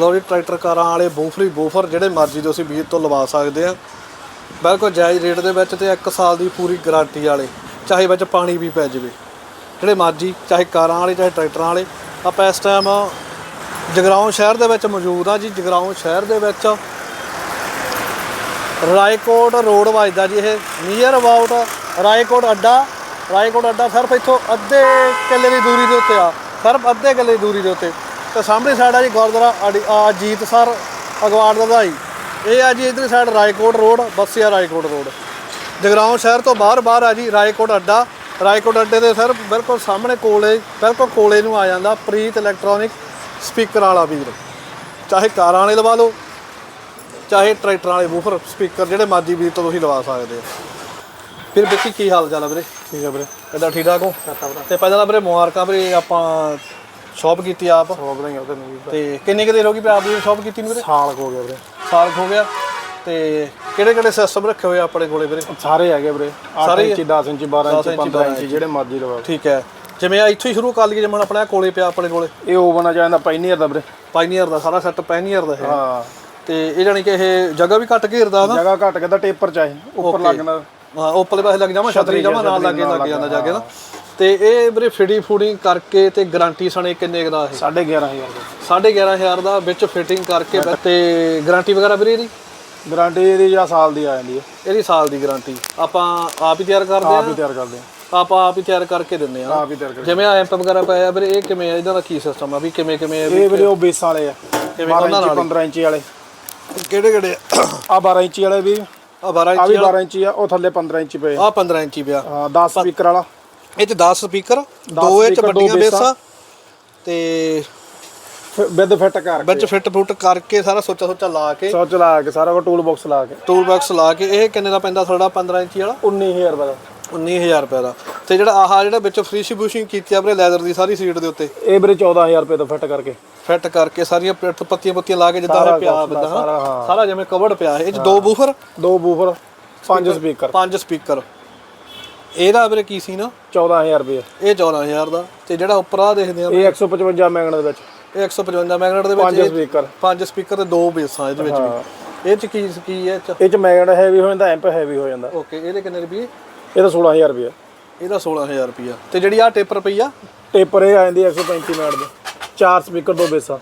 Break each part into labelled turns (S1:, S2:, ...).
S1: ਲਓ ਟਰੈਕਟਰ ਕਾਰਾਂ ਵਾਲੇ ਬੂਫਰੀ ਬੂਫਰ ਜਿਹੜੇ ਮਰਜ਼ੀ ਦੇ ਅਸੀਂ ਵੀਰ ਤੋਂ ਲਵਾ ਸਕਦੇ ਆ। ਬਿਲਕੁਲ ਜਾਇਜ਼ ਰੇਟ ਦੇ ਵਿੱਚ ਤੇ 1 ਸਾਲ ਦੀ ਪੂਰੀ ਗਾਰੰਟੀ ਵਾਲੇ, ਚਾਹੇ ਵਿੱਚ ਪਾਣੀ ਵੀ ਪੈ ਜਾਵੇ। ਜਿਹੜੇ ਮਰਜ਼ੀ, ਚਾਹੇ ਕਾਰਾਂ ਵਾਲੇ, ਚਾਹੇ ਟਰੈਕਟਰਾਂ ਵਾਲੇ। ਆਪਾਂ ਇਸ ਟਾਈਮ ਜਗਰਾਉਂ ਸ਼ਹਿਰ ਦੇ ਵਿੱਚ ਮੌਜੂਦ ਆ ਜੀ, ਜਗਰਾਉਂ ਸ਼ਹਿਰ ਦੇ ਵਿੱਚ ਰਾਏਕੋਟ ਰੋਡ ਵੱਜਦਾ ਜੀ ਇਹ ਨੀਅਰ ਅਬਾਊਟ ਰਾਏਕੋਟ ਅੱਡਾ। ਰਾਏਕੋਟ ਅੱਡਾ ਸਿਰਫ ਇੱਥੋਂ ਅੱਧੇ ਕਿੱਲੇ ਦੀ ਦੂਰੀ ਦੇ ਉੱਤੇ ਆ, ਸਿਰਫ ਅੱਧੇ ਕਿੱਲੇ ਦੀ ਦੂਰੀ ਦੇ ਉੱਤੇ। ਤੇ ਸਾਹਮਣੇ ਸਾਈਡ ਆ ਜੀ ਗੁਰਦੁਆਰਾ ਆ ਜੀਤਸਰ ਅਗਵਾੜ ਦਾ ਵਧਾਈ। ਇਹ ਆ ਜੀ ਇਧਰ side Raikot road Bassian Raikot road Jagraon ਸ਼ਹਿਰ ਤੋਂ ਬਾਹਰ ਬਾਹਰ ਆ ਜੀ ਰਾਏਕੋਟ ਅੱਡਾ। ਰਾਏਕੋਟ ਅੱਡੇ ਦੇ ਸਰ ਬਿਲਕੁਲ ਸਾਹਮਣੇ ਕੋਲੇ ਬਿਲਕੁਲ ਕੋਲੇ ਨੂੰ ਆ ਜਾਂਦਾ ਪ੍ਰੀਤ ਇਲੈਕਟ੍ਰੋਨਿਕ ਸਪੀਕਰ ਵਾਲਾ ਵੀਰ। ਚਾਹੇ ਕਾਰਾਂ ਵਾਲੇ ਲਵਾ ਲਓ ਚਾਹੇ ਟਰੈਕਟਰਾਂ ਵਾਲੇ ਬੂਫਰ ਸਪੀਕਰ ਜਿਹੜੇ ਮਰਜ਼ੀ ਵੀਰ ਤੋਂ ਤੁਸੀਂ ਲਵਾ ਸਕਦੇ ਹੋ। ਫਿਰ ਵਿੱਕੀ ਕੀ ਹਾਲ ਚਾਲ ਆ ਵੀਰੇ?
S2: ਠੀਕ ਹੈ ਵੀਰੇ।
S1: ਕਿੱਦਾਂ ਠੀਕ ਠਾਕ ਹੋ? ਤੇ ਪਹਿਲਾਂ ਵੀਰੇ ਮੁਬਾਰਕਾਂ ਵੀਰੇ ਆਪਾਂ ਸ਼ਾਪ ਕੀਤੀ ਆਪ?
S2: ਹੋ ਵਧਾਈਆਂ ਉਹਦੇ ਨੂੰ ਵੀ
S1: ਤੇ ਕਿੰਨੀ ਕੁ ਦੇਰ ਹੋ ਗਈ ਵੀਰੇ ਆਪ ਦੀ ਸ਼ਾਪ ਕੀਤੀ ਨੂੰ ਵੀਰੇ?
S2: ਸਾਲ ਕੁ ਹੋ ਗਿਆ ਵੀਰੇ।
S1: ਸਾਲ ਕੁ ਹੋ ਗਿਆ। ਤੇ ਕਿਹੜੇ ਕਿਹੜੇ ਸਿਸਟਮ ਰੱਖੇ ਹੋਏ ਆ ਆਪਣੇ ਕੋਲੇ ਵੀਰੇ?
S2: ਸਾਰੇ ਹੈਗੇ ਵੀਰੇ। 8
S1: ਸਾਰੇ ਹੀ
S2: ਇੰਚੀ 10 ਇੰਚੀ 12
S1: ਦਸ
S2: ਇੰਚੀ
S1: ਇੰਚੀ,
S2: 15 ਇੰਚੀ ਜਿਹੜੇ ਮਰਜ਼ੀ ਲਵਾਓ।
S1: ਠੀਕ ਹੈ। ਜਿਵੇਂ ਆ ਇੱਥੋਂ ਹੀ ਸ਼ੁਰੂ ਕਰ ਲਈਏ ਜਿਵੇਂ ਹੁਣ ਆਪਣੇ ਆਹ ਕੋਲੇ ਪਿਆ ਆਪਣੇ ਕੋਲੇ।
S2: ਇਹ ਓਵਨ ਆ ਜਾਂਦਾ ਪਾਈਨੀਅਰ ਦਾ ਵੀਰੇ।
S1: ਪਾਈਨੀਅਰ ਦਾ ਸਾਰਾ ਸੈੱਟ ਪਾਈਨੀਅਰ ਦਾ ਹੈ
S2: ਹਾਂ।
S1: ਤੇ ਇਹ ਜਾਨੀ ਕਿ ਇਹ ਜਗ੍ਹਾ ਵੀ ਘੱਟ ਘੇਰਦਾ ਨਾ?
S2: ਜਗ੍ਹਾ ਘੱਟ ਕੇ ਤਾਂ ਟੇਪਰ ਚਾਹੀ ਉੱਪਰ ਲੱਗਣਾ
S1: ਹਾਂ ਉੱਪਰਲੇ ਪਾਸੇ ਲੱਗ ਜਾਵਾਂ ਛਤਰੀ ਜਾਵਾਂ ਨਾਲ ਲੱਗੇ ਲੱਗ ਜਾਂਦਾ ਜਾ ਕੇ ਨਾ। ਤੇ ਇਹ ਵੀਰੇ ਫਿੜੀ ਫੂਡਿੰਗ ਕਰਕੇ ਤੇ ਗਾਰੰਟੀ ਸਣੇ ਕਿੰਨੇ ਦਾ ਇਹ?
S2: 11500
S1: 11500 ਦਾ। ਵਿੱਚ ਫਿਟਿੰਗ ਕਰਕੇ ਤੇ ਗਾਰੰਟੀ ਵਗੈਰਾ ਵੀਰੇ ਇਹਦੀ?
S2: ਗਾਰੰਟੀ ਇਹਦੀ ਜਾਂ ਸਾਲ ਦੀ ਆ ਜਾਂਦੀ ਹੈ
S1: ਇਹਦੀ ਸਾਲ ਦੀ ਗਾਰੰਟੀ। ਆਪਾਂ ਆਪ ਹੀ ਤਿਆਰ ਕਰਦੇ
S2: ਆਪ ਹੀ ਤਿਆਰ ਕਰਦੇ
S1: ਆ। ਆਪਾਂ ਆਪ ਹੀ ਤਿਆਰ ਕਰਕੇ ਦਿੰਦੇ
S2: ਆ।
S1: ਆ
S2: ਆਪ ਹੀ ਤਿਆਰ ਕਰਦੇ
S1: ਜਿਵੇਂ ਆ ਐਂਪ ਵਗੈਰਾ ਪਿਆ ਵੀਰੇ ਇਹ ਕਿਵੇਂ ਆ? ਇਹਦਾ ਕੀ ਸਿਸਟਮ ਆ? ਵੀ ਕਿਵੇਂ ਕਿਵੇਂ ਆ?
S2: ਇਹ ਵੀਰੇ ਉਹ ਬੇਸਾਂ ਵਾਲੇ ਆ।
S1: ਕਿਵੇਂ?
S2: 12 ਇੰਚੀ 15 ਇੰਚੀ ਵਾਲੇ।
S1: ਕਿਹੜੇ ਕਿਹੜੇ
S2: ਆ? 12 ਇੰਚੀ ਵਾਲੇ ਵੀ।
S1: ਆ 12
S2: ਆ
S1: ਇੰਚੀ
S2: ਵੀ 12 ਇੰਚੀ ਆ ਉਹ ਥੱਲੇ 15 ਇੰਚੀ ਪਏ
S1: ਆ। 15 ਇੰਚੀ ਪਿਆ।
S2: ਹਾਂ 10 ਸਪੀਕਰ ਵਾਲਾ।
S1: ਇਹ ਚ 10 ਸਪੀਕਰ ਦੋ ਇਹ ਚ
S2: speaker, ਦੋ
S1: ਵੱਡੀਆਂ
S2: ਬੇਸਾਂ।
S1: ਬੇਸਾਂ ਤੇ
S2: ਵਿਦ ਫਿੱਟ ਕਰਕੇ।
S1: ਵਿੱਚ ਫਿੱਟ ਫੁੱਟ ਕਰਕੇ ਸਾਰਾ ਸੋਚਾ ਸੋਚਾ ਲਾ ਕੇ।
S2: ਸੋਚ ਲਾ ਕੇ ਸਾਰਾ ਟੂਲ ਬਾਕਸ ਲਾ ਕੇ।
S1: ਟੂਲ ਬਾਕਸ ਲਾ ਕੇ ਇਹ ਕਿੰਨੇ ਦਾ ਪੈਂਦਾ ਤੁਹਾਡਾ? 15 ਇੰਚੀ ਵਾਲਾ?
S2: 19000 ਰੁਪਏ ਦਾ।
S1: 19000 ਰੁਪਏ ਦਾ। ਤੇ ਜਿਹੜਾ ਆਹ ਜਿਹੜਾ ਵਿੱਚ ਫ੍ਰੀ ਬੂਸ਼ਿੰਗ ਕੀਤੀ ਆ ਵੀਰੇ ਲੈਦਰ ਦੀ ਸਾਰੀ ਸੀਟ ਦੇ ਉੱਤੇ?
S2: ਇਹ ਵੀਰੇ 14000 ਰੁਪਏ ਦਾ ਫਿੱਟ ਕਰਕੇ।
S1: ਫਿੱਟ ਕਰਕੇ ਸਾਰੀਆਂ ਪਿੱਠ ਪੱਤੀਆਂ ਪੱਤੀਆਂ ਲਾ ਕੇ ਜਿੱਦਾਂ ਇਹ ਪਿਆ ਬਿੱਦਾ
S2: ਸਾਰਾ ਹਾਂ।
S1: ਸਾਰਾ ਜਿਵੇਂ ਕਵਰਡ ਪਿਆ ਇਹ ਚ ਦੋ ਬੂਫਰ?
S2: ਦੋ ਬੂਫਰ ਪੰਜ ਸਪੀਕਰ
S1: ਪੰਜ ਸਪੀਕਰ ਇਹਦਾ ਵੀਰੇ ਕੀ ਸੀ ਨਾ?
S2: 14000 ਰੁਪਏ।
S1: ਇਹ 14000 ਦਾ। ਤੇ ਜਿਹੜਾ ਉੱਪਰ ਆ ਦੇਖਦੇ ਆ
S2: ਇਹ 155 ਮੈਗਨੇਟ ਦੇ ਵਿੱਚ।
S1: ਇਹ 155 ਮੈਗਨੇਟ ਦੇ ਵਿੱਚ
S2: ਪੰਜ ਸਪੀਕਰ।
S1: ਪੰਜ ਸਪੀਕਰ ਤੇ ਦੋ ਬੇਸਾਂ ਇਹਦੇ ਵਿੱਚ ਵੀ। ਇਹ ਚ ਕੀ ਕੀ ਹੈ ਇਹ ਚ?
S2: ਇਹ ਚ ਮੈਗਨੇਟ ਹੈਵੀ ਹੋ ਜਾਂਦਾ ਐਂਪ ਹੈਵੀ ਹੋ ਜਾਂਦਾ।
S1: ਓਕੇ ਇਹਦੇ ਕਿੰਨੇ ਰੁਪਏ?
S2: ਇਹਦਾ 16000 ਰੁਪਏ।
S1: ਇਹਦਾ 16000 ਰੁਪਿਆ ਤੇ ਜਿਹੜੀ ਆ ਟੇਪਰ ਪਈ ਆ?
S2: ਟੇਪਰ ਇਹ ਆ ਜਾਂਦੀ 135 ਮੈਗਨੇਟ ਦੇ। ਚਾਰ ਸਪੀਕਰ ਦੋ ਬੇਸਾਂ।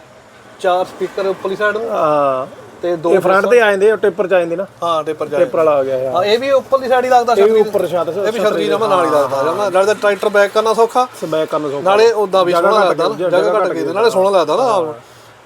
S1: ਚਾਰ ਸਪੀਕਰ ਉੱਪਰਲੀ ਸਾਈਡ
S2: ਹਾਂ।
S1: ਤੇ ਦੋ
S2: ਇਹ ਫਰੰਟ ਤੇ ਆ ਜਾਂਦੇ ਆ ਟੇਪਰ ਚ ਆ ਜਾਂਦੇ ਨਾ।
S1: ਹਾਂ ਟੇਪਰ ਜਾ
S2: ਟੇਪਰ ਵਾਲਾ ਆ ਗਿਆ
S1: ਹਾਂ ਇਹ ਵੀ ਉੱਪਰਲੀ ਸਾਈਡ ਹੀ ਲੱਗਦਾ
S2: ਇਹ ਵੀ
S1: ਛਤਰੀ
S2: ਉੱਪਰ ਛੱਤ
S1: ਇਹ ਵੀ ਛਤਰੀ ਨਾਲ ਨਾਲ ਹੀ ਲੱਗਦਾ ਜਮਾ ਨਾਲੇ ਤਾਂ ਟਰੈਕਟਰ ਬੈਕ ਕਰਨਾ ਸੌਖਾ।
S2: ਸਮੈਕ ਕਰਨ ਸੌਖਾ।
S1: ਨਾਲੇ ਉਦਾਂ ਵੀ ਸੋਹਣਾ ਲੱਗਦਾ ਨਾ
S2: ਜਗ੍ਹਾ
S1: ਘੱਟ ਗਈ ਤੇ ਨਾਲੇ ਸੋਹਣਾ ਲੱਗਦਾ ਨਾ। ਆਪ ਨੂੰ।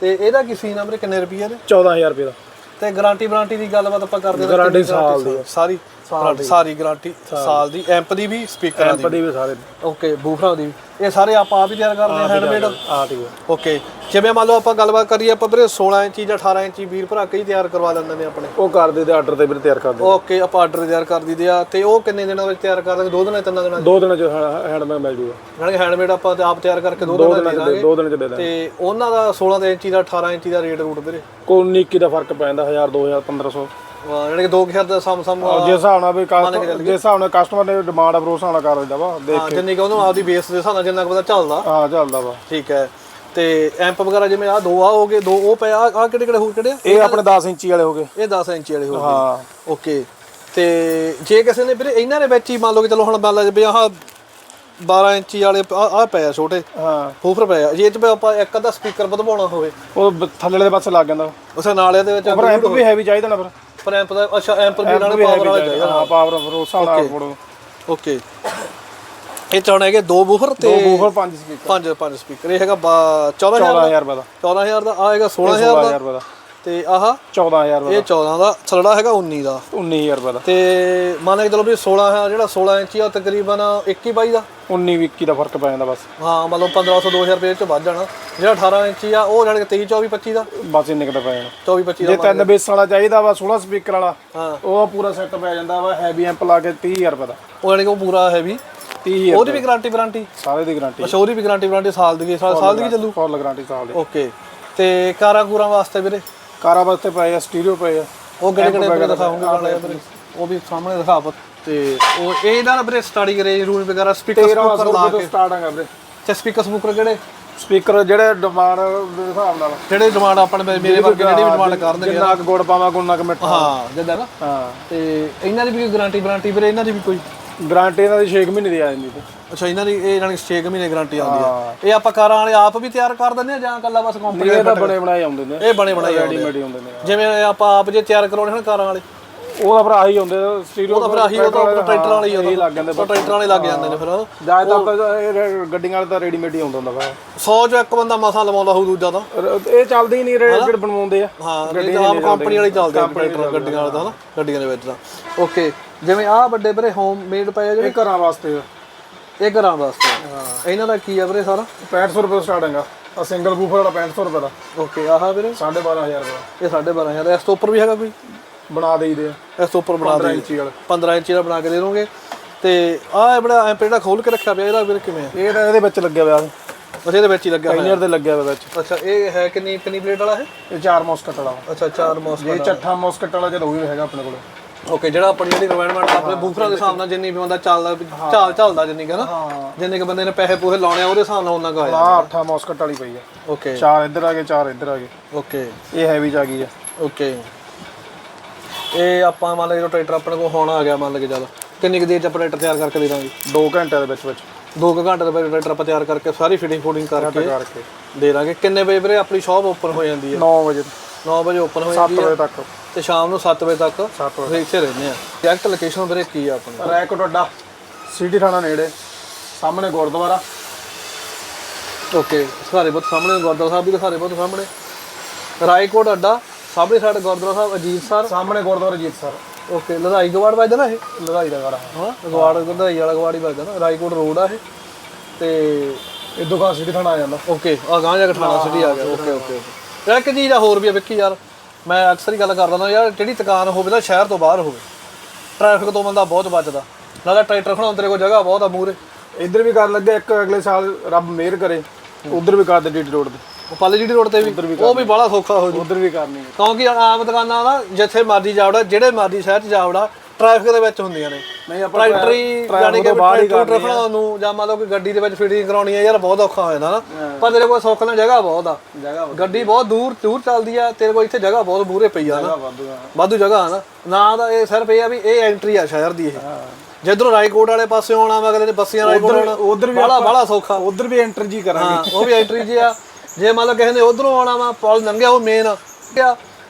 S1: ਤੇ ਇਹਦਾ ਕੀ ਸੀਨ ਆ ਵੀਰੇ ਕਿੰਨੇ ਰੁਪਏ ਦੇ?
S2: 14000 ਰੁਪਏ ਦਾ।
S1: ਤੇ ਗਾਰੰਟੀ ਵਾਰੰਟੀ ਦੀ ਗੱਲਬਾਤ ਆਪਾਂ ਕਰਦੇ ਹਾਂ
S2: ਗਾਰੰਟੀ ਸਾਲ ਦੀ
S1: ਸਾਰੀ। ਸਾਰੀ ਗਾਰੰਟੀ ਸਾਲ ਦੀ। ਐਂਪ ਦੀ ਵੀ ਸਪੀਕਰਾਂ ਦੀ
S2: ਐਂਪ ਦੀ ਵੀ ਸਾਰੇ।
S1: ਓਕੇ ਬੂਫਰਾਂ ਦੀ ਵੀ। ਇਹ ਸਾਰੇ ਆਪਾਂ ਆਪ ਹੀ ਤਿਆਰ ਕਰਦੇ ਹਾਂ ਹੈਂਡਮੇਡ
S2: ਆ ਠੀਕ ਹੈ।
S1: ਓਕੇ ਜਿਵੇਂ ਮੰਨ ਲਓ ਆਪਾਂ ਗੱਲਬਾਤ ਕਰੀਏ ਆਪਾਂ ਵੀਰੇ 16 ਇੰਚੀ ਜਾਂ 18 ਇੰਚੀ ਵੀਰ ਭਰਾ ਕਈ ਤਿਆਰ ਕਰਵਾ ਲੈਂਦੇ ਨੇ ਆਪਣੇ?
S2: ਉਹ ਕਰਦੇ ਤੇ ਆਰਡਰ ਤੇ ਵੀ ਤਿਆਰ ਕਰਦੇ
S1: ਓਕੇ ਆਪਾਂ ਆਰਡਰ ਤਿਆਰ ਕਰ ਦਈਦੇ ਆ। ਤੇ ਉਹ ਕਿੰਨੇ ਦਿਨਾਂ ਵਿੱਚ ਤਿਆਰ ਕਰ ਦਾਂਗੇ ਦੋ ਦਿਨਾਂ ਤਿੰਨਾਂ ਦਿਨਾਂ
S2: ਦੋ ਦਿਨਾਂ ਚ ਹੈਂਡਮੇਡ ਮਿਲ ਜੂਗਾ।
S1: ਨਾਲੇ ਹੈਂਡਮੇਡ ਆਪਾਂ ਤੇ ਆਪ ਤਿਆਰ ਕਰਕੇ ਦੋ
S2: ਦੋ
S1: ਦਿਨਾਂ
S2: ਦਿਨਾਂ
S1: ਦੇ
S2: ਚ ਦੇ ਦੋ ਦਿਨਾਂ ਚ ਦੇ ਦਾਂਗੇ।
S1: ਤੇ ਉਹਨਾਂ ਦਾ 16 ਦੇ ਇੰਚੀ ਦਾ 18 ਇੰਚੀ ਦਾ ਰੇਟ ਰੂਟ ਵੀਰੇ?
S2: ਕੋਈ 19 ਦਾ ਫ਼ਰਕ ਪੈ ਜਾਂਦਾ 1000 2000 1500
S1: ਵਾਹ, ਯਾਨੀ ਕਿ 2000 ਦਾ ਸਮ ਸਮ
S2: ਜਿਸ ਹਿਸਾਬ ਨਾਲ ਵੀ ਕਸਟਮਰ ਜਿਸ ਹਿਸਾਬ ਨਾਲ ਕਸਟਮਰ ਨੇ ਡਿਮਾਂਡ ਆ ਫਿਰ ਉਸ ਹਿਸਾਬ ਨਾਲ ਕਰ ਦਿੰਦਾ ਵਾ ਦੇਖ
S1: ਹਾਂ ਜਿੰਨੀ ਕਿ ਉਹਨੂੰ ਆਪਦੀ ਬੇਸ ਦੇ ਹਿਸਾਬ ਨਾਲ ਜਿੰਨਾ ਕੁ ਪਤਾ ਚੱਲਦਾ।
S2: ਹਾਂ ਚੱਲਦਾ ਵਾ।
S1: ਠੀਕ ਹੈ। ਤੇ ਐਂਪ ਵਗੈਰਾ ਜਿਵੇਂ ਆ ਦੋ ਆ ਹੋ ਗਏ ਦੋ ਉਹ ਪਏ ਆ ਆ ਕਿਹੜੇ ਕਿਹੜੇ ਹੋ ਕਿਹੜੇ? ਆ?
S2: ਇਹ ਆਪਣੇ 10 ਇੰਚੀ ਵਾਲੇ ਹੋ ਗਏ।
S1: ਇਹ 10 ਇੰਚੀ ਵਾਲੇ ਹੋ ਗਏ।
S2: ਹਾਂ।
S1: ਓਕੇ। ਤੇ ਜੇ ਕਿਸੇ ਨੇ ਵੀਰੇ ਇਹਨਾਂ ਦੇ ਵਿੱਚ ਹੀ ਮੰਨ ਲਓ ਕਿ ਚਲੋ ਹੁਣ ਮੰਨ ਲਾ ਵੀ ਆਹ 12 ਇੰਚੀ ਵਾਲੇ ਆ ਆ ਪਏ ਆ ਛੋਟੇ।
S2: ਹਾਂ।
S1: ਫੂਫਰ ਪਏ ਆ। ਜੇ ਇਹ ਚ ਵੀ ਆਪਾਂ ਇੱਕ ਅੱਧਾ ਸਪੀਕਰ ਵਧਵਾਉਣਾ ਹੋਵੇ।
S2: ਉਹ ਬ- ਥੱਲੇ ਦੇ ਪਾਸੇ ਲੱਗ ਜਾਂਦਾ।
S1: ਉਸੇ ਨਾਲੇ ਦੇ ਵਿੱਚ
S2: ਪਰ ਐਂਪ ਵੀ ਹੈਵੀ ਚਾਹੀਦਾ ਨਾ ਫਿਰ।
S1: ਪਰ ਐਂਪ ਦਾ ਅੱਛਾ ਐਂਪ ਵੀ ਨਾਲੇ ਪਾਵਰ ਵਾਲਾ
S2: ਚਾਹੀਦਾ। ਹਾਂ ਪਾਵਰ ਹਿਸਾਬ ਨਾਲ ਫੋੜੋ
S1: ਓਕੇ। ਇਹ ਚ ਹੁਣ ਹੈਗੇ ਦੋ ਬੂਫਰ ਤੇ
S2: ਦੋ ਬੂਫਰ ਪੰਜ ਸਪੀਕਰ।
S1: ਪੰਜ ਪੰਜ ਸਪੀਕਰ। ਇਹ ਹੈਗਾ 14000 ਦਾ।
S2: 14000 ਰੁਪਏ ਦਾ।
S1: 14000 ਦਾ। ਆ ਹੈਗਾ 16000 ਦਾ।
S2: 16000 ਰੁਪਏ ਦਾ।
S1: ਤੇ ਆਹ
S2: 14000 ਰੁਪਏ
S1: ਇਹ 14 ਦਾ ਥਲੜਾ ਹੈਗਾ 19 ਦਾ।
S2: ਦਾ 19000 ਰੁਪਏ ਦਾ
S1: ਤੇ ਮੰਨ ਕੇ ਚਲੋ ਵੀ 16 ਹੈ ਜਿਹੜਾ 16 ਇੰਚੀ ਆ ਤਕਰੀਬਨ 21 22 ਦਾ।
S2: 19 21 ਦਾ ਫ਼ਰਕ ਪੈ ਜਾਂਦਾ ਬਸ।
S1: ਹਾਂ ਮੰਨ ਲਓ 1500 2000 ਰੁਪਏ ਚ ਵੱਧ ਜਾਣਾ। ਜਿਹੜਾ 18 ਇੰਚੀ ਆ ਉਹ ਕਿ 23 24 25 ਦਾ।
S2: ਬਸ ਇੰਨੇ ਦਾ ਪੈ ਜਾਣਾ।
S1: 24 25
S2: ਜੇ
S1: ਦਾ
S2: ਤਿੰਨ ਬੇਸ ਵਾਲਾ ਚਾਹੀਦਾ ਵਾ 16 ਸਪੀਕਰ ਵਾਲਾ
S1: ਹਾਂ।
S2: ਉਹ ਪੂਰਾ ਸੈੱਟ ਪੈ ਜਾਂਦਾ ਵਾ ਹੈਵੀ ਐਂਪ ਲਾ ਕੇ 30000 ਰੁਪਏ ਦਾ।
S1: ਉਹ ਜਾਨੀ ਕਿ ਉਹ ਪੂਰਾ ਹੈਵੀ
S2: 30000
S1: ਉਹਦੀ ਵੀ ਗਾਰੰਟੀ ਵਾਰੰਟੀ
S2: ਸਾਰੇ ਦੀ ਗਾਰੰਟੀ
S1: ਅੱਛਾ ਉਹਦੀ ਵੀ ਗਾਰੰਟੀ ਵਾਰੰਟੀ ਸਾਲ ਦੀ ਸਾਲ ਦੀ ਚੱਲੂ?
S2: ਫੁੱਲ ਗਾਰੰਟੀ ਸਾਲ ਦੀ।
S1: ਓਕੇ ਤੇ ਕਾਰਾਂ ਕੂਰਾਂ ਵਾਸਤੇ ਵੀਰੇ?
S2: ਕਾਰਾਂ ਵਾਸਤੇ ਪਏ ਆ ਸਟੀਰੀਓ ਪਏ ਆ।
S1: ਉਹ ਕਿਹੜੇ ਕਿਹੜੇ ਵੀਰੇ ਦਿਖਾਉਂਗੇ ਨਾਲੇ ਵੀਰੇ ਉਹ ਵੀ ਸਾਹਮਣੇ ਦਿਖਾ ਪ ਤੇ ਉਹ ਇਹ ਦਾ ਵੀਰੇ ਸਟਾਰਟਿੰਗ ਰੇਂਜ ਰੂਮ ਵਗੈਰਾ ਸਪੀਕਰ ਸਪੀਕਰ ਲਾ
S2: 1300 ਤੋਂ
S1: ਕੇ।
S2: ਸਟਾਰਟ ਆਂਗਾ ਵੀਰੇ।
S1: ਤੇ ਸਪੀਕਰ ਸਪੂਕਰ ਕਿਹੜੇ?
S2: ਸਪੀਕਰ ਜਿਹੜੇ ਡਿਮਾਂਡ ਦੇ ਹਿਸਾਬ ਨਾਲ।
S1: ਜਿਹੜੇ ਡਿਮਾਂਡ ਆਪਣੇ ਮੇ- ਮੇਰੇ ਵਰਗੇ ਜਿਹੜੀ ਵੀ ਡਿਮਾਂਡ ਕਰਨਗੇ
S2: ਜਿੰਨਾ ਕੁ ਗੁੜ ਪਾਵਾਂ ਗੁੰਨਾ ਕੁ ਮਿੱਠਾ।
S1: ਹਾਂ ਜਿੱਦਾਂ ਨਾ।
S2: ਹਾਂ।
S1: ਤੇ ਇਹਨਾਂ ਦੀ ਵੀ ਕੋਈ ਗਾਰੰਟੀ ਵਾਰੰਟੀ ਵੀਰੇ ਇਹਨਾਂ ਦੀ ਵੀ ਕੋਈ?
S2: ਗਾਰੰਟੀ ਇਹਨਾਂ ਦੀ 6 ਮਹੀਨੇ ਦੀ ਆ ਜਾਂਦੀ ਤੇ।
S1: ਅੱਛਾ ਇਹਨਾਂ ਦੀ ਇਹ ਜਾਨੀ 6 ਮਹੀਨੇ ਗਾਰੰਟੀ ਆਉਂਦੀ ਆ। ਇਹ ਆਪਾਂ ਕਾਰਾਂ ਵਾਲੇ ਆਪ ਵੀ ਤਿਆਰ ਕਰ ਦਿੰਦੇ ਆ ਜਾਂ ਕੱਲਾ ਬਸ ਕੰਪਨੀ
S2: ਇਹ ਤਾਂ ਬਣੇ ਬਣਾਏ ਆਉਂਦੇ ਨੇ।
S1: ਇਹ ਬਣੇ ਬਣਾਏ ਆਉਂਦੇ।
S2: ਰੈਡੀਮੇਡ ਹੀ ਨੇ
S1: ਜਿਵੇਂ ਆਪਾਂ ਆਪ ਜੇ ਤਿਆਰ ਕਰਾਉਣੇ ਹਨ ਕਾਰਾਂ ਵਾਲੇ।
S2: ਉਹਦਾ ਭਰਾ ਹੀ ਹੁੰਦੇ ਸਟੀਰੀਓ
S1: ਉਹਦਾ ਫਿਰ ਆਹੀ ਉਹ ਟਰੈਕਟਰ ਵਾਲੇ ਹੀ
S2: ਇਹ ਲੱਗ ਜਾਂਦੇ
S1: ਟਰੈਕਟਰ ਵਾਲੇ ਲੱਗ ਜਾਂਦੇ ਨੇ ਫਿਰ।
S2: ਜ਼ਿਆਦਾਤਰ ਤਾਂ ਇਹ ਗੱਡੀਆਂ ਵਾਲੇ ਤਾਂ ਰੈਡੀਮੇਡ ਹੀ ਆਉਂਦਾ ਹੁੰਦਾ ਵਾ
S1: 100 ਚ ਇੱਕ ਬੰਦਾ ਮਸਾਂ ਲਵਾਉਂਦਾ ਹੋਊ ਦੂਜਾ ਤਾਂ।
S2: ਇਹ ਚੱਲਦੇ ਹੀ ਨਹੀਂ ਰੈਡੀਮੇਡ ਬਣਵਾਉਂਦੇ ਆ।
S1: ਹਾਂ ਤਾਂ ਆਪ ਕੰਪਨੀ ਵਾਲੇ ਚੱਲਦੇ ਆ ਟਰੈਕਟਰ ਗੱਡੀਆਂ ਵਾਲੇ ਤਾਂ ਹਨਾ? ਗੱਡੀਆਂ ਦੇ ਵਿੱਚ ਤਾਂ। ਓਕੇ ਜਿਵੇਂ ਆਹ ਵੱਡੇ ਵੀਰੇ ਹੋਮ ਮੇਡ ਪਏ ਆ ਜਿਹੜੇ
S2: ਇਹ ਘਰਾਂ ਵਾਸਤੇ
S1: ਇਹ ਘਰਾਂ ਵਾਸਤੇ ਇਹਨਾਂ ਦਾ ਕੀ ਆ ਵੀਰੇ ਸਾਰਾ?
S2: 6500 ਰੁਪਏ ਸਟਾਰਟਿੰਗ ਆ। ਆ ਸਿੰਗਲ ਬੂਫਰ ਵਾਲਾ 6500 ਰੁਪਏ ਦਾ।
S1: ਓਕੇ ਆਹ ਵੀਰੇ?
S2: 12500 ਰੁਪਏ
S1: ਇਹ 12500 ਇਸ ਤੋਂ ਉੱਪਰ ਵੀ ਹੈਗਾ ਕੋਈ?
S2: ਬਣਾ ਦੇਈਦੇ ਆ।
S1: ਇਸ ਤੋਂ ਉੱਪਰ ਬਣਾ ਦੇ
S2: ਇੰਚੀ ਵਾਲਾ।
S1: 15 ਇੰਚੀ ਦਾ ਬਣਾ ਕੇ ਦੇ ਦੋਗੇ। ਤੇ ਆਹ ਬੜਾ ਐਂਪ ਜਿਹੜਾ ਖੋਲ ਕੇ ਰੱਖਿਆ ਪਿਆ ਇਹਦਾ ਵੀਰੇ ਕਿਵੇਂ ਆ?
S2: ਇਹ ਤਾਂ ਇਹਦੇ ਵਿੱਚ ਲੱਗਿਆ ਹੋਇਆ
S1: ਅੱਛਾ ਇਹਦੇ ਵਿੱਚ ਹੀ ਲੱਗਿਆ ਹੋਇਆ।
S2: ਪਾਈਨਰ ਦੇ ਲੱਗਿਆ ਹੋਇਆ ਵਿੱਚ।
S1: ਅੱਛਾ ਇਹ ਹੈ ਕਿੰਨੀ ਕਿੰਨੀ ਪਲੇਟ ਵਾਲਾ ਹੈ
S2: ਇਹ ਚਾਰ ਮੌਸਕਟ ਵਾਲਾ।
S1: ਅੱਛਾ ਚਾਰ ਮੌਸ
S2: ਇਹ ਚੱਠਾ ਮੌਸਕਟ ਵਾਲਾ ਜਿਹੜਾ ਉਹ ਵੀ ਹੈਗਾ ਆਪਣੇ ਕੋਲ।
S1: ਓਕੇ ਜਿਹੜਾ ਆਪਣੀ ਜਿਹੜੀ ਰਿਕੁਆਇਰਮੈਂਟ ਆਪਣੇ ਬੂਫਰਾਂ ਦੇ ਹਿਸਾਬ ਨਾਲ ਜਿੰਨੀ ਵੀ ਬੰਦਾ ਚੱਲਦਾ ਚਾਲ ਚੱਲਦਾ ਜਿੰਨੀ ਕਾ ਨਾ?
S2: ਹਾਂ।
S1: ਜਿੰਨੇ ਕ ਬੰਦੇ ਨੇ ਪੈਸੇ ਪੂਸੇ ਲਾਉਣੇ ਆ ਉਹਦੇ ਹਿਸਾਬ ਨਾਲ ਉਹਨਾਂ ਕਾ ਆਇਆ
S2: ਆ ਅੱਠਾ ਮੌਸਕਟ ਵਾਲੀ ਪਈ ਆ।
S1: ਓਕੇ
S2: ਚਾਰ ਇੱਧਰ ਆ ਗਏ ਚਾਰ ਇੱਧਰ ਆ ਗਏ।
S1: ਓਕੇ
S2: ਇਹ ਹੈਵੀ ਚ ਆ ਗਈ ਆ।
S1: ਓਕੇ ਇਹ ਆਪਾਂ ਮੰਨ ਲਓ ਜਦੋਂ ਟਰੈਕਟਰ ਆਪਣੇ ਕੋਲ ਹੁਣ ਆ ਗਿਆ ਮੰਨ ਲਓ ਚੱਲ। ਕਿੰਨੀ ਕੁ ਦੇਰ ਚ ਆਪਾਂ ਟਰੈਕਟਰ ਤਿਆਰ ਕਰਕੇ ਦੇ ਦਾਂਗੇ?
S2: 2 ਘੰਟੇ ਦੇ ਵਿੱਚ ਵਿੱਚ।
S1: 2 ਘੰਟੇ ਦੇ ਵਿੱਚ ਟਰੈਕਟਰ ਆਪਾਂ ਤਿਆਰ ਕਰਕੇ ਸਾਰੀ ਫਿਟਿੰਗ ਫੂਡਿੰਗ ਕਰਕੇ
S2: ਕਰਕੇ।
S1: ਦੇ ਦਾਂਗੇ। ਕਿੰਨੇ ਵਜੇ ਵੀਰੇ ਆਪਣੀ ਸ਼ਾਪ ਓਪਨ ਹੋ ਜਾਂਦੀ ਹੈ
S2: 9 ਵਜੇ।
S1: 9 ਵਜੇ ਓਪਨ ਹੋ
S2: 7
S1: ਜਾਂਦੀ ਹੈ
S2: ਵਜੇ ਤੱਕ।
S1: ਤੇ ਸ਼ਾਮ ਨੂੰ 7 ਵਜੇ ਤੱਕ
S2: 7
S1: ਅਸੀਂ ਇੱਥੇ ਰਹਿੰਦੇ ਆ। ਐਗਜ਼ੈਕਟ ਲੋਕੇਸ਼ਨ ਵੀਰੇ ਕੀ ਆ ਆਪਣੀ?
S2: ਰੈਕੋਟ ਅੱਡਾ ਸਿਟੀ ਥਾਣਾ ਨੇੜੇ ਸਾਹਮਣੇ ਗੁਰਦੁਆਰਾ।
S1: ਓਕੇ ਸਾਰੇ ਬਹੁਤ ਸਾਹਮਣੇ ਗੁਰਦੁਆਰਾ ਸਾਹਿਬ ਵੀ ਤੇ ਸਾਰੇ ਬਹੁਤ ਸਾਹਮਣੇ। ਰਾਏਕੋਟ ਅੱਡਾ ਸਾਹਮਣੇ ਸਾਡੇ ਗੁਰਦੁਆਰਾ ਸਾਹਿਬ ਅਜੀਤ ਸਰ।
S2: ਸਾਹਮਣੇ ਗੁਰਦੁਆਰਾ ਜੀਤ ਸਰ।
S1: ਓਕੇ ਲੜਾਈ ਗਵਾੜ ਵੱਜਦਾ ਨਾ ਇਹ?
S2: ਲੜਾਈ ਦਾ ਗਾੜਾ
S1: ਹਾਂ। ਗਵਾੜ ਲੜਾਈ ਵਾਲਾ ਗਵਾੜ ਹੀ ਵੱਜਦਾ ਨਾ ਰਾਏਕੋਟ ਰੋਡ ਆ ਇਹ। ਤੇ
S2: ਇਹ ਦੁਕਾਨ ਸਿਟੀ ਥਾਣਾ ਆ ਜਾਂਦਾ।
S1: ਓਕੇ ਆ ਗਾਂ ਜਾ ਕੇ ਠਾਣਾ ਸਿਟੀ ਆ ਗਿਆ। ਓਕੇ ਓਕੇ ਇੱਕ ਚੀਜ਼ ਆ ਹੋਰ ਵੀ ਆ ਵਿੱਕੀ ਯਾਰ। ਮੈਂ ਅਕਸਰ ਹੀ ਗੱਲ ਕਰਦਾ ਨਾ ਯਾਰ ਜਿਹੜੀ ਦੁਕਾਨ ਹੋਵੇ ਨਾ ਸ਼ਹਿਰ ਤੋਂ ਬਾਹਰ ਹੋਵੇ ਟ੍ਰੈਫਿਕ ਤੋਂ ਬੰਦਾ ਬਹੁਤ ਬਚਦਾ। ਨਾਲੇ ਟਰੈਕਟਰ ਖੜਾਉਣ ਤੇਰੇ ਕੋਲ ਜਗ੍ਹਾ ਬਹੁਤ ਆ ਮੂਰੇ
S2: ਇੱਧਰ ਵੀ ਕਰ ਲੱਗੇ ਇੱਕ ਅਗਲੇ ਸਾਲ ਰੱਬ ਮਿਹਰ ਕਰੇ ਉਧਰ ਵੀ ਕਰ ਦੇ ਡੀਟੀ ਰੋਡ ਤੇ।
S1: ਉਹ ਪਾਲੇ ਜਿਹੜੀ ਰੋਡ ਤੇ ਵੀ? ਉਹ ਵੀ ਬੜਾ ਸੌਖਾ ਹੋ ਜੂ।
S2: ਉਧਰ ਵੀ ਕਰਨੀ
S1: ਕਿਉਂਕਿ ਆਮ ਦੁਕਾਨਾਂ ਨਾ ਜਿੱਥੇ ਮਰਜ਼ੀ ਜਾਵੜਾ ਜਿਹੜੇ ਮਰਜ਼ੀ ਸ਼ਹਿਰ 'ਚ ਜਾਵੜਾ ਟ੍ਰੈਫਿਕ ਦੇ ਵਿੱਚ ਹੁੰਦੀਆਂ ਨੇ।
S2: ਨਹੀਂ ਆਪਾਂ
S1: ਟਰੈਕਟਰੀ ਜਾਨੀ ਕਿ ਟਰੈਕਟਰ ਖੜਾਉਣ ਨੂੰ ਜਾਂ ਮੰਨ ਲਓ ਕਿ ਗੱਡੀ ਦੇ ਵਿੱਚ ਫਿਟਿੰਗ ਕਰਾਉਣੀ ਹੈ ਯਾਰ ਬਹੁਤ ਔਖਾ ਹੋ ਜਾਂਦਾ ਨਾ। ਪਰ ਤੇਰੇ ਕੋਲ ਸੌਖ ਨਾਲ ਜਗ੍ਹਾ ਬਹੁਤ ਆ।
S2: ਜਗ੍ਹਾ
S1: ਗੱਡੀ ਬਹੁਤ ਦੂਰ ਦੂਰ ਚੱਲਦੀ ਆ ਤੇਰੇ ਕੋਲ ਇੱਥੇ ਜਗ੍ਹਾ ਬਹੁਤ ਮੂਰੇ ਪਈ ਆ ਨਾ।
S2: ਵਾਧੂ
S1: ਜਗ੍ਹਾ ਆ ਨਾ। ਨਾ ਦਾ ਇਹ ਸਿਰਫ ਇਹ ਆ ਵੀ ਇਹ ਐਂਟਰੀ ਆ ਸ਼ਹਿਰ ਦੀ ਇਹ। ਜਿੱਧਰੋਂ ਰਾਏਕੋਟ ਵਾਲੇ ਪਾਸੇ ਆਉਣਾ ਵਾ ਅਗਲੇ ਨੇ ਬੱਸੀਆਂ ਰਾਏਕੋਟ ਆਉਣਾ।
S2: ਉਧਰ ਵੀ
S1: ਬੜਾ ਬੜਾ ਸੌਖਾ।
S2: ਉਧਰ ਵੀ ਐਂਟਰ ਜੀ ਕਰਾਂਗੇ।
S1: ਉਹ ਵੀ ਐਂਟਰੀ ਜੀ ਆ। ਜੇ ਮੰਨ ਲਓ ਕਿਸੇ ਨੇ ਉਧਰੋਂ ਆਉਣਾ ਵਾ ਪੁਲ ਲੰਘਿਆ ਉਹ ਮੇਨ ਆ?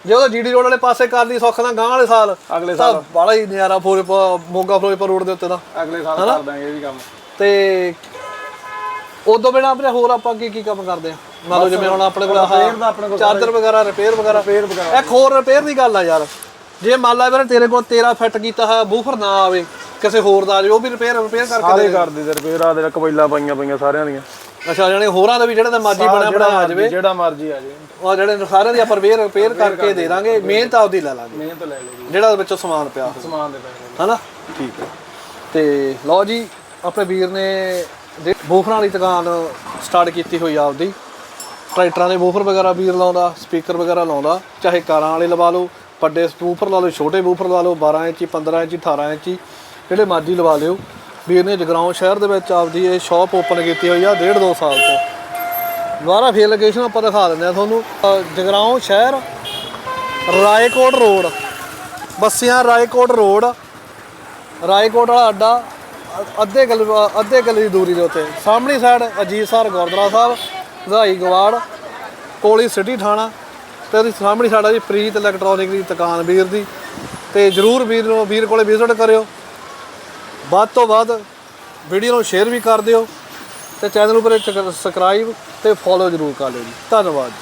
S1: ਜੇ ਉਹ ਜੀਡੀ ਰੋਡ ਵਾਲੇ ਪਾਸੇ ਕਰਦੀ ਸੌਖ ਨਾਲ ਗਾਂ ਵਾਲੇ ਸਾਲ।
S2: ਅਗਲੇ
S1: ਤਾਂ ਬੜਾ ਹੀ ਨਜ਼ਾਰਾ ਫੋਰ ਮੋਗਾ ਫਲੋਜਪੁਰ ਰੋਡ ਦੇ ਉੱਤੇ ਦਾ।
S2: ਅਗਲੇ ਸਾਲ ਕਰ ਦਾਂਗੇ ਇਹ ਵੀ ਕੰਮ।
S1: ਤੇ ਉਦੋਂ ਬਿਨਾ ਆਪਣੇ ਹੋਰ ਆਪਾਂ ਕੀ ਕੀ ਕੰਮ ਕਰਦੇ ਆ? ਮੰਨ ਲਓ ਜਿਵੇਂ ਹੁਣ ਆਪਣੇ ਕੋਲ
S2: ਦਾ
S1: ਆਹ ਵਗੈਰਾ ਰਿਪੇਅਰ ਵਗੈਰਾ।
S2: ਫੇਰ ਵਗੈਰਾ।
S1: ਇੱਕ ਹੋਰ ਰਿਪੇਅਰ ਦੀ ਗੱਲ ਆ ਯਾਰ। ਜੇ ਮੰਨ ਲਾ ਵੀਰੇ ਤੇਰੇ ਕੋਲ ਤੇਰਾ ਫਿੱਟ ਕੀਤਾ ਹੋਇਆ ਬੂਫਰ ਨਾ ਆਵੇ ਕਿਸੇ ਹੋਰ ਦਾ ਆ ਉਹ ਵੀ ਰਿਪੇਅਰ ਰਿਪੇਅਰ ਕਰਕੇ
S2: ਸਾਰੇ ਕਰਦੇ ਤੇ ਰੁਪਏ ਰਾਤ ਦੇ ਕਬੈਲਾਂ ਪਾਈਆਂ ਪਈਆਂ ਸਾਰਿਆਂ ਦੀਆਂ।
S1: ਅੱਛਾ ਜਾਨੇ ਹੋਰਾਂ ਦਾ ਵੀ ਜਿਹੜਾ ਮਰਜ਼ੀ ਬਣਿਆ ਬਣਾਇਆ ਆ ਜਾਵੇ।
S2: ਜਿਹੜਾ ਮਰਜ਼ੀ ਆ ਜਾਵੇ।
S1: ਉਹ ਜਿਹੜੇ ਸਾਰਿਆਂ ਦੀ ਆਪਾਂ ਰਿਪੇਅਰ ਰਿਪੇਅਰ ਕਰਕੇ ਦੇ ਦਾਂਗੇ। ਮਿਹਨਤ ਆਪਦੀ ਲੈ ਲਾਂਗੇ।
S2: ਮਿਹਨਤ ਲੈ ਲੇਗੀ
S1: ਜਿਹੜਾ ਉਹਦੇ ਵਿੱਚੋਂ ਸਮਾਨ ਪਿਆ
S2: ਸਮਾਨ ਦੇ ਪੈਸੇ
S1: ਹਨਾ?
S2: ਠੀਕ ਹੈ।
S1: ਤੇ ਲਓ ਜੀ ਆਪਣੇ ਵੀਰ ਨੇ ਬੂਫਰਾਂ ਵਾਲੀ ਦੁਕਾਨ ਸਟਾਰਟ ਕੀਤੀ ਹੋਈ ਆਪਦੀ। ਟਰੈਕਟਰਾਂ ਦੇ ਬੂਫਰ ਵਗੈਰਾ ਵੀਰ ਲਾਉਂਦਾ ਸਪੀਕਰ ਵਗੈਰਾ ਲਾਉਂਦਾ। ਚਾਹੇ ਕਾਰਾਂ ਵਾਲੇ ਲਵਾ ਲਓ ਵੱਡੇ ਬੂਫਰ ਲਾ ਲਓ ਛੋਟੇ ਬੂਫਰ ਲਾ ਲਓ 12 ਇੰਚੀ 15 ਇੰਚੀ 18 ਇੰਚੀ ਜਿਹੜੇ ਮਰਜ਼ੀ ਲਵਾ ਲਿਓ। ਵੀਰ ਨੇ ਜਗਰਾਉਂ ਸ਼ਹਿਰ ਦੇ ਵਿੱਚ ਆਪਦੀ ਇਹ ਸ਼ਾਪ ਓਪਨ ਕੀਤੀ ਹੋਈ ਆ ਡੇਢ ਦੋ ਸਾਲ ਤੋਂ। ਦੁਬਾਰਾ ਫੇਰ ਲੋਕੇਸ਼ਨ ਆਪਾਂ ਦਿਖਾ ਦਿੰਦੇ ਆ ਤੁਹਾਨੂੰ। ਜਗਰਾਉਂ ਸ਼ਹਿਰ, ਰਾਏਕੋਟ ਰੋਡ। ਬੱਸੀਆਂ ਰਾਏਕੋਟ ਰੋਡ, ਰਾਏਕੋਟ ਵਾਲਾ ਅੱਡਾ, ਅੱਧੇ ਕਿਲ ਅੱਧੇ ਕਿਲੇ ਦੀ ਦੂਰੀ ਦੇ ਉੱਤੇ। ਸਾਹਮਣੀ ਸਾਈਡ ਅਜੀਤ ਸਰ ਗੁਰਦੁਆਰਾ ਸਾਹਿਬ ਵਧਾਈ ਗਵਾੜ, ਕੋਲੀ ਸਿਟੀ ਥਾਣਾ ਤੇ ਉਹਦੀ ਸਾਹਮਣੀ ਸਾਡਾ ਜੀ ਪ੍ਰੀਤ ਇਲੈਕਟ੍ਰੋਨਿਕ ਦੀ ਦੁਕਾਨ ਵੀਰ ਦੀ। ਤੇ ਜਰੂਰ ਵੀਰ ਨੂੰ ਵੀਰ ਕੋਲੇ ਵਿਜ਼ਿਟ ਕਰਿਓ। ਵੱਧ ਤੋਂ ਵੱਧ ਵੀਡੀਓ ਨੂੰ ਸ਼ੇਅਰ ਵੀ ਕਰ ਦਿਓ ਤੇ ਚੈਨਲ ਉੱਪਰ ਸਬਸਕ੍ਰਾਈਬ ਤੇ ਫੋਲੋ ਜਰੂਰ ਕਰ ਲਿਓ ਜੀ। ਧੰਨਵਾਦ